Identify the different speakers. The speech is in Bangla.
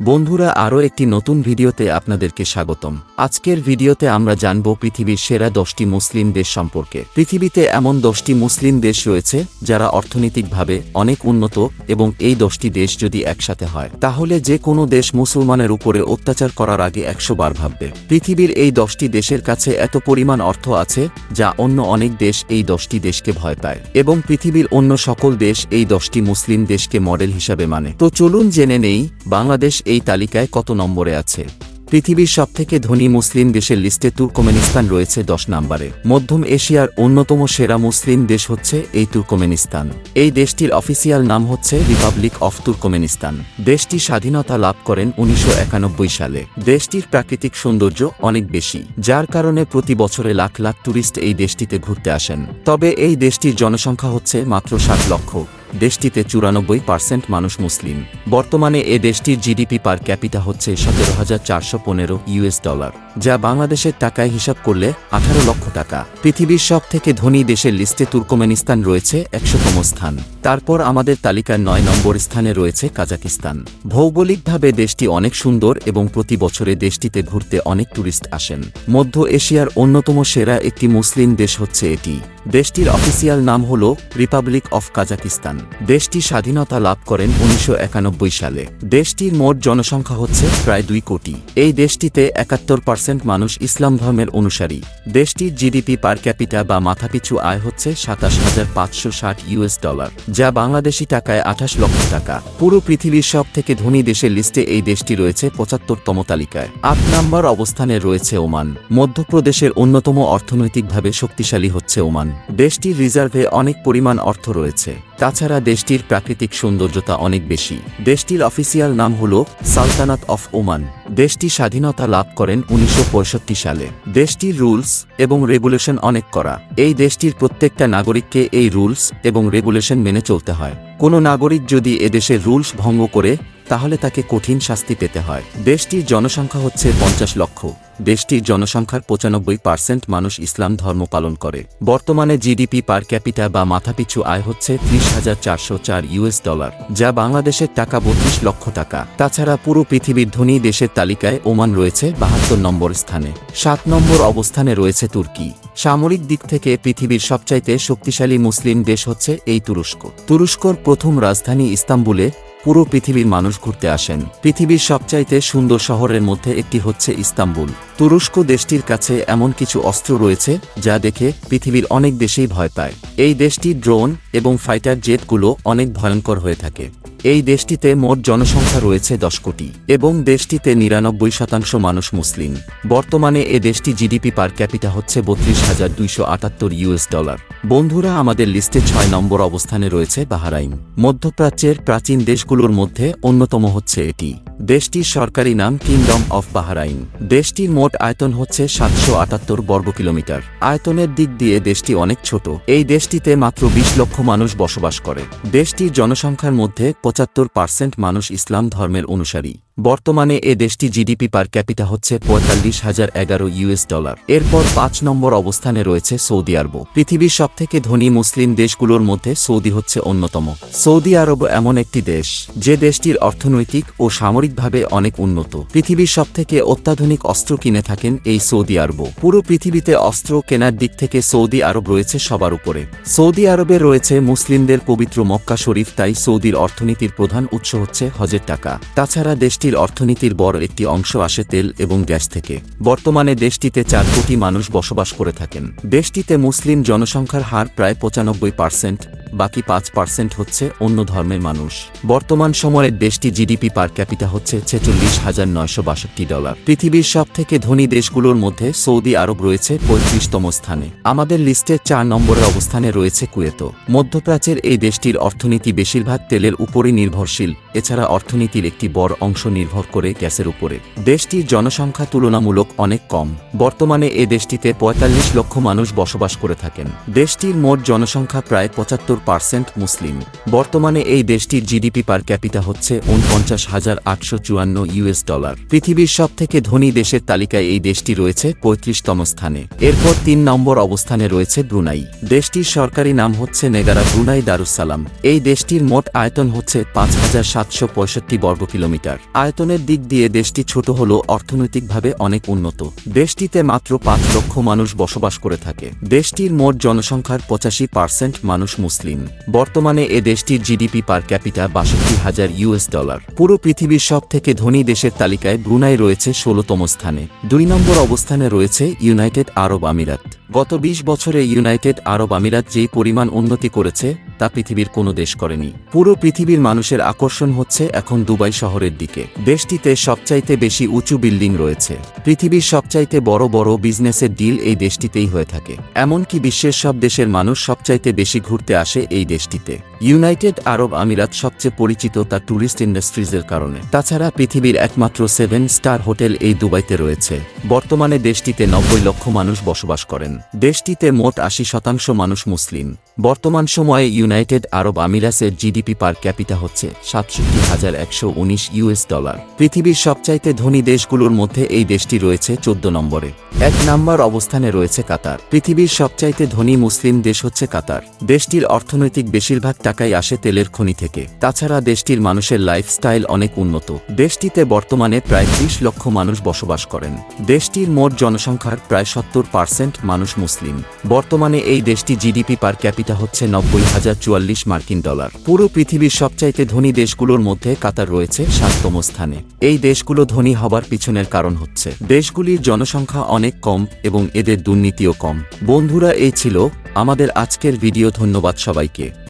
Speaker 1: বন্ধুরা, আরও একটি নতুন ভিডিওতে আপনাদেরকে স্বাগতম। আজকের ভিডিওতে আমরা জানব পৃথিবীর সেরা দশটি মুসলিম দেশ সম্পর্কে। পৃথিবীতে এমন দশটি মুসলিম দেশ রয়েছে, যারা অর্থনৈতিকভাবে অনেক উন্নত এবং এই দশটি দেশ যদি একসাথে হয়, তাহলে যে কোনো দেশ মুসলমানের উপরে অত্যাচার করার আগে একশো বার ভাববে। পৃথিবীর এই দশটি দেশের কাছে এত পরিমাণ অর্থ আছে, যা অন্য অনেক দেশ এই দশটি দেশকে ভয় পায় এবং পৃথিবীর অন্য সকল দেশ এই দশটি মুসলিম দেশকে মডেল হিসাবে মানে। তো চলুন জেনে নেই, বাংলাদেশ এই তালিকায় কত নম্বরে আছে? পৃথিবীর সবথেকে ধনী মুসলিম দেশের লিস্টে তুর্কমেনিস্তান রয়েছে দশ নম্বরে। মধ্যম এশিয়ার অন্যতম সেরা মুসলিম দেশ হচ্ছে এই তুর্কমেনিস্তান। এই দেশটির অফিসিয়াল নাম হচ্ছে রিপাবলিক অফ তুর্কমেনিস্তান। দেশটি স্বাধীনতা লাভ করেন উনিশশো একানব্বই সালে। দেশটির প্রাকৃতিক সৌন্দর্য অনেক বেশি, যার কারণে প্রতি বছরে লাখ লাখ ট্যুরিস্ট এই দেশটিতে ঘুরতে আসেন। তবে এই দেশটির জনসংখ্যা হচ্ছে মাত্র ষাট লক্ষ। দেশটিতে চুরানব্বই পার্সেন্ট মানুষ মুসলিম। বর্তমানে এ দেশটির জিডিপি পার ক্যাপিটা হচ্ছে সতেরো হাজার চারশো পনেরো ইউএস ডলার, যা বাংলাদেশের টাকায় হিসাব করলে আঠারো লক্ষ টাকা। পৃথিবীর সব থেকে ধনী দেশের লিস্টে তুর্কমেনিস্তান রয়েছে একশোতম স্থান। তারপর আমাদের তালিকার নয় নম্বর স্থানে রয়েছে কাজাকিস্তান। ভৌগোলিকভাবে দেশটি অনেক সুন্দর এবং প্রতি বছরে দেশটিতে ঘুরতে অনেক ট্যুরিস্ট আসেন। মধ্য এশিয়ার অন্যতম সেরা একটি মুসলিম দেশ হচ্ছে এটি। দেশটির অফিসিয়াল নাম হল রিপাবলিক অফ কাজাকিস্তান। দেশটি স্বাধীনতা লাভ করেন উনিশশো একানব্বই সালে। দেশটির মোট জনসংখ্যা হচ্ছে প্রায় দুই কোটি। এই দেশটিতে একাত্তর পার্সেন্ট মানুষ ইসলাম ধর্মের অনুসারী। দেশটির জিডিপি পার ক্যাপিটা বা মাথাপিছু আয় হচ্ছে সাতাশ হাজার পাঁচশো ষাট ইউএস ডলার, যা বাংলাদেশি টাকায় আঠাশ লক্ষ টাকা। পুরো পৃথিবীর সব থেকে ধনী দেশের লিস্টে এই দেশটি রয়েছে পঁচাত্তরতম তালিকায়। আট নম্বর অবস্থানে রয়েছে ওমান। মধ্যপ্রদেশের অন্যতম অর্থনৈতিকভাবে শক্তিশালী হচ্ছে ওমান। দেশটির রিজার্ভে অনেক পরিমাণ অর্থ রয়েছে। তাছাড়া দেশটির প্রাকৃতিক সৌন্দর্যতা অনেক বেশি। দেশটির অফিসিয়াল নাম হল সালতানাত অফ ওমান। দেশটি স্বাধীনতা লাভ করেন উনিশশো পঁয়ষট্টি সালে। দেশটির রুলস এবং রেগুলেশন অনেক করা এই দেশটির প্রত্যেকটা নাগরিককে এই রুলস এবং রেগুলেশন মেনে চলতে হয়। কোনো নাগরিক যদি এদেশের রুলস ভঙ্গ করে, তাহলে তাকে কঠিন শাস্তি পেতে হয়। দেশটির জনসংখ্যা হচ্ছে পঞ্চাশ লক্ষ। দেশটির জনসংখ্যার পঁচানব্বই পার্সেন্ট মানুষ ইসলাম ধর্ম পালন করে। বর্তমানে জিডিপি পার ক্যাপিটা বা মাথাপিছু আয় হচ্ছে ত্রিশ হাজার চারশো চার ইউএস ডলার, যা বাংলাদেশের টাকা বত্রিশ লক্ষ টাকা। তাছাড়া পুরো পৃথিবীর ধনী দেশের তালিকায় ওমান রয়েছে বাহাত্তর নম্বর স্থানে। সাত নম্বর অবস্থানে রয়েছে তুর্কি। সামরিক দিক থেকে পৃথিবীর সবচাইতে শক্তিশালী মুসলিম দেশ হচ্ছে এই তুরস্ক। তুরস্কর প্রথম রাজধানী ইস্তাম্বুলে পুরো পৃথিবীর মানুষ ঘুরতে আসেন। পৃথিবীর সবচাইতে সুন্দর শহরের মধ্যে একটি হচ্ছে ইস্তাম্বুল। তুরস্ক দেশটির কাছে এমন কিছু অস্ত্র রয়েছে, যা দেখে পৃথিবীর অনেক দেশেই ভয় পায়। এই দেশটির ড্রোন এবং ফাইটার জেটগুলো অনেক ভয়ঙ্কর হয়ে থাকে। এই দেশটিতে মোট জনসংখ্যা রয়েছে দশ কোটি এবং দেশটিতে নিরানব্বই শতাংশ মানুষ মুসলিম। বর্তমানে এ দেশটি জিডিপি পার ক্যাপিটা হচ্ছে বত্রিশ হাজার দুইশো আটাত্তর ইউএস ডলার। বন্ধুরা, আমাদের লিস্টে ছয় নম্বর অবস্থানে রয়েছে বাহারাইন। মধ্যপ্রাচ্যের প্রাচীন দেশগুলোর মধ্যে অন্যতম হচ্ছে এটি। দেশটির সরকারি নাম কিংডম অফ বাহারাইন দেশটির মোট আয়তন হচ্ছে সাতশো আটাত্তর বর্গ কিলোমিটার। আয়তনের দিক দিয়ে দেশটি অনেক ছোট। এই দেশটিতে মাত্র বিশ লক্ষ মানুষ বসবাস করে। দেশটির জনসংখ্যার মধ্যে পঁচাত্তর পার্সেন্ট মানুষ ইসলাম ধর্মের অনুসারী। বর্তমানে এ দেশটি জিডিপি পার ক্যাপিটা হচ্ছে পঁয়তাল্লিশ হাজার এগারো ইউএস ডলার। এরপর পাঁচ নম্বর অবস্থানে রয়েছে সৌদি আরব পৃথিবীর সবথেকে ধনী মুসলিম দেশগুলোর মধ্যে সৌদি হচ্ছে অন্যতম। সৌদি আরব এমন একটি দেশ, যে দেশটির অর্থনৈতিক ও সামরিকভাবে অনেক উন্নত। পৃথিবীর সবথেকে অত্যাধুনিক অস্ত্র কিনে থাকেন এই সৌদি আরব পুরো পৃথিবীতে অস্ত্র কেনার দিক থেকে সৌদি আরব রয়েছে সবার উপরে। সৌদি আরবে রয়েছে মুসলিমদের পবিত্র মক্কা শরীফ, তাই সৌদির অর্থনীতির প্রধান উৎস হচ্ছে হজের টাকা। তাছাড়া দেশটির অর্থনীতির বড় একটি অংশ আসে তেল এবং গ্যাস থেকে। বর্তমানে দেশটিতে চার কোটি মানুষ বসবাস করে থাকেন। দেশটিতে মুসলিম জনসংখ্যার হার প্রায় পঁচানব্বই পার্সেন্ট। বাকি পাঁচ পার্সেন্ট হচ্ছে অন্য ধর্মের মানুষ। বর্তমান সময়ের দেশটি জিডিপি পার ক্যাপিটা হচ্ছে ছেচল্লিশ হাজার নয়শো বাষট্টি ডলার। পৃথিবীর সব থেকে ধনী দেশগুলোর মধ্যে সৌদি আরব রয়েছে পঁয়ত্রিশতম স্থানে। আমাদের লিস্টের চার নম্বরের অবস্থানে রয়েছে কুয়েত। মধ্যপ্রাচ্যের এই দেশটির অর্থনীতি বেশিরভাগ তেলের উপরই নির্ভরশীল। এছাড়া অর্থনীতির একটি বড় অংশ নির্ভর করে গ্যাসের উপরে। দেশটির জনসংখ্যা তুলনামূলক অনেক কম। বর্তমানে এ দেশটিতে পঁয়তাল্লিশ লক্ষ মানুষ বসবাস করে থাকেন। দেশটির মোট জনসংখ্যা প্রায় পঁচাত্তর পার্সেন্ট মুসলিম। বর্তমানে এই দেশটির জিডিপি পার ক্যাপিটা হচ্ছে উনপঞ্চাশ হাজার আটশো চুয়ান্ন ইউএস ডলার। পৃথিবীর সব থেকে ধনী দেশের তালিকায় এই দেশটি রয়েছে পঁয়ত্রিশতম স্থানে। এরপর তিন নম্বর অবস্থানে রয়েছে ব্রুনাই। দেশটির সরকারি নাম হচ্ছে নেগারা ব্রুনাই দারুসালাম। এই দেশটির মোট আয়তন হচ্ছে পাঁচ হাজার সাতশো পঁয়ষট্টি বর্গ কিলোমিটার। আয়তনের দিক দিয়ে দেশটি ছোট হলেও অর্থনৈতিকভাবে অনেক উন্নত। দেশটিতে মাত্র পাঁচ লক্ষ মানুষ বসবাস করে থাকে। দেশটির মোট জনসংখ্যার পঁচাশি পার্সেন্ট মানুষ মুসলিম। বর্তমানে এ দেশটির জিডিপি পার ক্যাপিটা বাষট্টি হাজার ইউএস ডলার। পুরো পৃথিবীর সব থেকে ধনী দেশের তালিকায় ব্রুনাই রয়েছে ষোলতম স্থানে। দুই নম্বর অবস্থানে রয়েছে ইউনাইটেড আরব আমিরাত। গত ২০ বছরে ইউনাইটেড আরব আমিরাত যেই পরিমাণ উন্নতি করেছে, তা পৃথিবীর কোনো দেশ করেনি। পুরো পৃথিবীর মানুষের আকর্ষণ হচ্ছে এখন দুবাই শহরের দিকে। দেশটিতে সবচাইতে বেশি উঁচু বিল্ডিং রয়েছে। পৃথিবীর সবচাইতে বড় বড় বিজনেসের ডিল এই দেশটিতেই হয়ে থাকে। এমনকি বিশ্বের সব দেশের মানুষ সবচাইতে বেশি ঘুরতে আসে এই দেশটিতে। ইউনাইটেড আরব আমিরাত সবচেয়ে পরিচিত তার ট্যুরিস্ট ইন্ডাস্ট্রিজের কারণে। তাছাড়া পৃথিবীর একমাত্র সেভেন স্টার হোটেল এই দুবাইতে রয়েছে। বর্তমানে দেশটিতে নব্বই লক্ষ মানুষ বসবাস করেন। দেশটিতে মোট আশি শতাংশ মানুষ মুসলিম। বর্তমান সময়ে ইউনাইটেড আরব আমিরাসের জিডিপি পার ক্যাপিটা হচ্ছে সাতষট্টি হাজার একশো উনিশ ইউএস ডলার। পৃথিবীর সবচাইতে ধনী দেশগুলোর মধ্যে এই দেশটি রয়েছে চোদ্দ নম্বরে। এক নম্বর অবস্থানে রয়েছে কাতার। পৃথিবীর সবচাইতে ধনী মুসলিম দেশ হচ্ছে কাতার। দেশটির অর্থনৈতিক বেশিরভাগ টাকাই আসে তেলের খনি থেকে। তাছাড়া দেশটির মানুষের লাইফস্টাইল অনেক উন্নত। দেশটিতে বর্তমানে প্রায় ত্রিশ লক্ষ মানুষ বসবাস করেন। দেশটির মোট জনসংখ্যার প্রায় সত্তর পার্সেন্ট মানুষ মুসলিম। বর্তমানে এই দেশটি জিডিপি পার ক্যাপিটা হচ্ছে নব্বই হাজার চুয়াল্লিশ মার্কিন ডলার। পুরো পৃথিবীর সবচাইতে ধনী দেশগুলোর মধ্যে কাতার রয়েছে সাততম স্থানে। এই দেশগুলো ধনী হবার পিছনের কারণ হচ্ছে, দেশগুলির জনসংখ্যা অনেক কম এবং এদের দুর্নীতিও কম। বন্ধুরা, এই ছিল আমাদের আজকের ভিডিও। ধন্যবাদ সবাইকে।